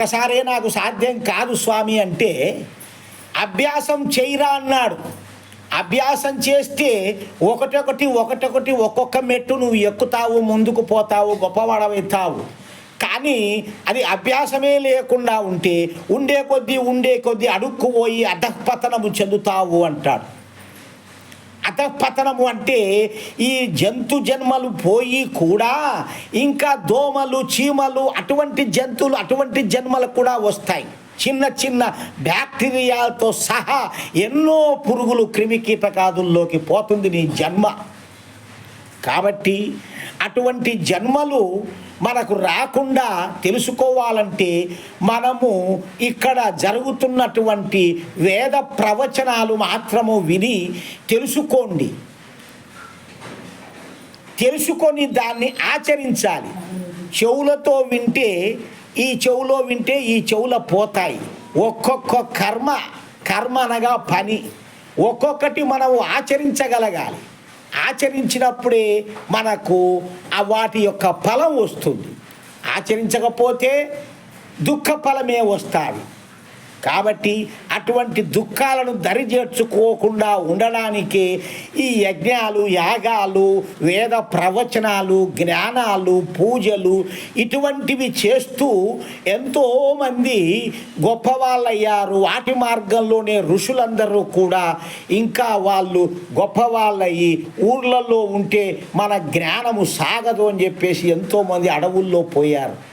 ఒకసారే నాకు సాధ్యం కాదు స్వామి అంటే అభ్యాసం చేయరా అన్నాడు. అభ్యాసం చేస్తే ఒకటొకటి ఒకటొకటి ఒక్కొక్క మెట్టు నువ్వు ఎక్కుతావు ముందుకు పోతావు గొప్పవాడవుతావు కానీ అది అభ్యాసమే లేకుండా ఉంటే ఉండే కొద్దీ ఉండే కొద్దీ అడుక్కుపోయి అధఃపతనము చెందుతావు అంటాడు. అధపతనము అంటే ఈ జంతు జన్మలు పోయి కూడా ఇంకా దోమలు చీమలు అటువంటి జంతువులు అటువంటి జన్మలు కూడా వస్తాయి. చిన్న చిన్న బ్యాక్టీరియాలతో సహా ఎన్నో పురుగులు క్రిమికీటకాదుల్లోకి పోతుంది నీ జన్మ. కాబట్టి అటువంటి జన్మలు మనకు రాకుండా తెలుసుకోవాలంటే మనము ఇక్కడ జరుగుతున్నటువంటి వేద ప్రవచనాలు మాత్రము విని తెలుసుకోండి. తెలుసుకొని దాన్ని ఆచరించాలి. చెవులతో వింటే ఈ చెవులో వింటే ఈ చెవుల పోతాయి. ఒక్కొక్క కర్మ కర్మ అనగా పని. ఒక్కొక్కటి మనం ఆచరించగలగాలి. ఆచరించినప్పుడే మనకు ఆ వాటి యొక్క ఫలం వస్తుంది. ఆచరించకపోతే దుఃఖ ఫలమే వస్తుంది. కాబట్టి అటువంటి దుఃఖాలను దరిచేర్చుకోకుండా ఉండడానికి ఈ యజ్ఞాలు యాగాలు వేద ప్రవచనాలు జ్ఞానాలు పూజలు ఇటువంటివి చేస్తూ ఎంతోమంది గొప్పవాళ్ళయ్యారు. వాటి మార్గంలోనే ఋషులందరూ కూడా ఇంకా వాళ్ళు గొప్పవాళ్ళయ్యి ఊర్లలో ఉంటే మన జ్ఞానము సాగదు అని చెప్పేసి ఎంతోమంది అడవుల్లో పోయారు.